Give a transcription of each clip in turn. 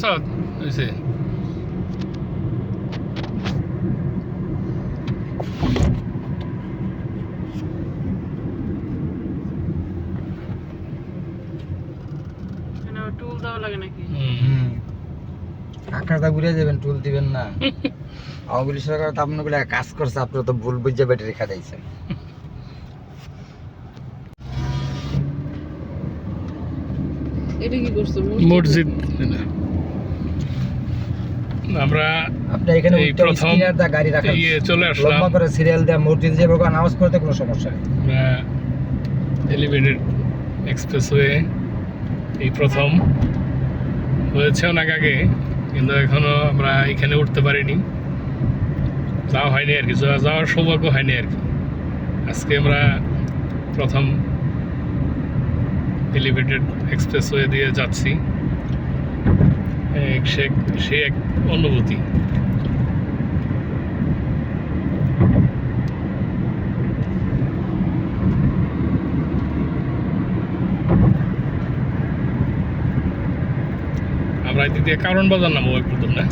করছ হয়েছে লাগে। আঁকড়াটা ঘুরে যাবেন টুল দিবেন না। আওয়ামী সরকার তো আপনাগুলো কাজ করছে আপনারা তো ভুল বুঝে ব্যাটারি খাটাইছেন। এটা কি করছ মসজিদ না। আমরা আপনি এখানে প্রথম দা গাড়ি রাখেন। ইয়ে চলে আসলাম। লম্বা করে সিরিয়াল দেওয়া মসজিদ যাবে নামাজ পড়তে কোনো সমস্যা নেই। এলিভেটেড এক্সপ্রেসওয়ে এই প্রথম হয়েছে অনেক আগে কিন্তু এখনও আমরা এখানে উঠতে পারিনি। যাওয়া হয়নি আর কি যাওয়া- যাওয়ার সৌভাগ্য হয়নি আর কি। আজকে আমরা প্রথম এলিভেটেড এক্সপ্রেসওয়ে দিয়ে যাচ্ছি। সে সে এক অনুভূতি। আমরা এদিক দিয়ে কারণ বাজার নামবো একটু দূর না?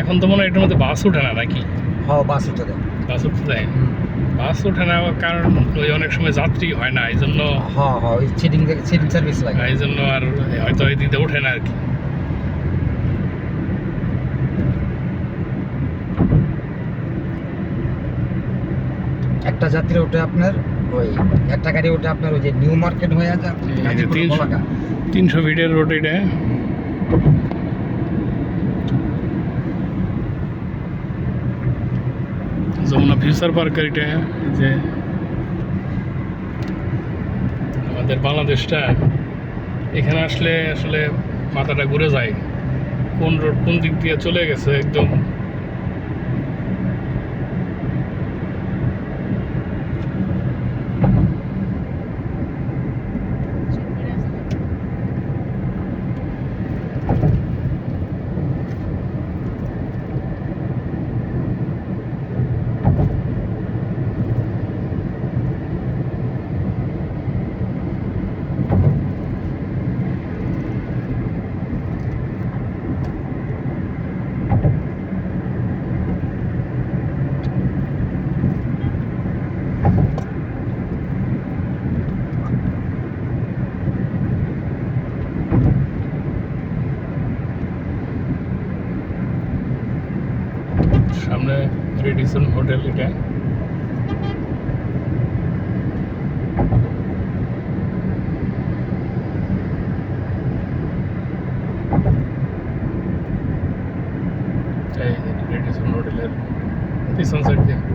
এখন তো মনে হয় এটার মধ্যে বাস ওঠে না, নাকি? হ্যাঁ বাস উঠে দেন বাস উঠতে দেয় বাস ওঠে না কারণ ওই অনেক সময় যাত্রী হয় না এই জন্য হ্যাঁ হ্যাঁ ওই সিটিং সিটিং সার্ভিস লাগে। এই জন্য আর হয়তো এই দিতে ওঠে না আর কি। একটা যাত্রী ওঠে আপনার ওই একটা গাড়ি ওঠে আপনার ওই যে নিউ মার্কেট হয়ে যায় তিনশো তিনশো ফিটের রোড এটা। যমুনা ফিউচার পার্কের এটা, যে আমাদের বাংলাদেশটা, এখানে আসলে আসলে মাথাটা ঘুরে যায়। কোন রোড কোন দিক দিয়ে চলে গেছে, একদম সামনে রেডিসন হোটেল এটা এই রেডিসন হোটেলের পিছন সাইড দিয়ে কোথাও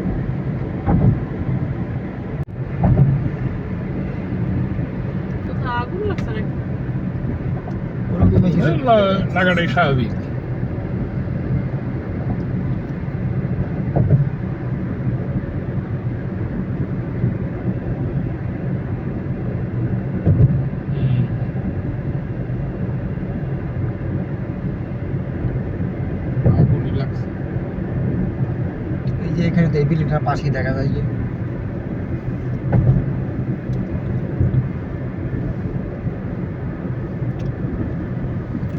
আগুন লাগছে নাকি লা- লাগাটাই স্বাভাবিক হুম। আগুনই লাগছে এই যে এখানে তো এই বিল্ডিংটার পাশেই দেখা যায় যে।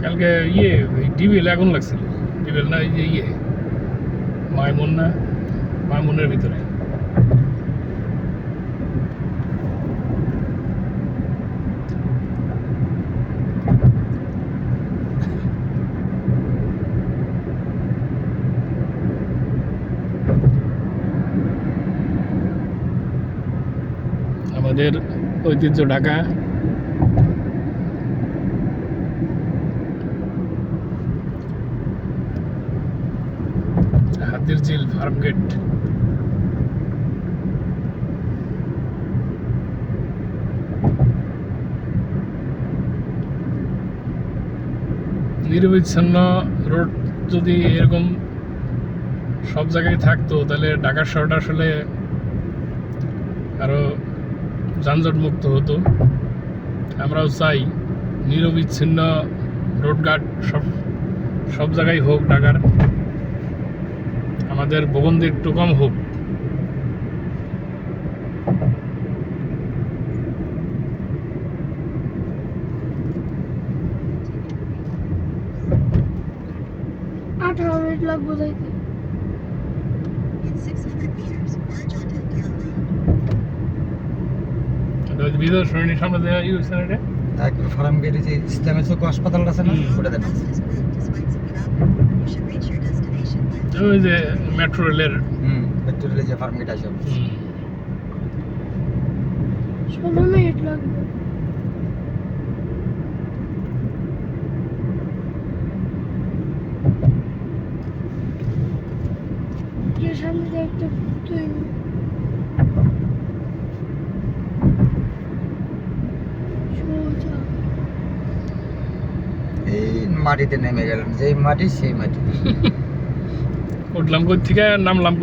কালকে ইয়ে ডিবিএল আগুন লাগছিল। ডিবিএল না যে ইয়ে মাইমুন না, মাইমুনের ভিতরে। আমাদের ঐতিহ্য ঢাকা। হাতির ঝিল ফার্ম গেট। নিরবিচ্ছিন্ন রোড যদি এরকম সব জায়গায় থাকতো, তাহলে ঢাকার শহরটা আসলে আরও যানজট মুক্ত হতো। আমরাও চাই, নিরবিচ্ছিন্ন রোডঘাট সব সব জায়গায় হোক ঢাকার। আমাদের ভোগান্তি একটু কম হোক। আঠারো মিনিট লাগবো সামনে দেওয়া ইউজ তারপর ফার্ম গেটে যে ইসলামের চোখ হাসপাতাল আছে না ওটা দেন। ওই যে মেট্রো রেলের হুম যে ফার্ম গেট আছে। মিনিট লাগবে। যে দিয়ে একটা তুই। এই মাটিতে নেমে গেলাম যেই মাটি সেই মাটি। উঠলাম কই থেকে নামলাম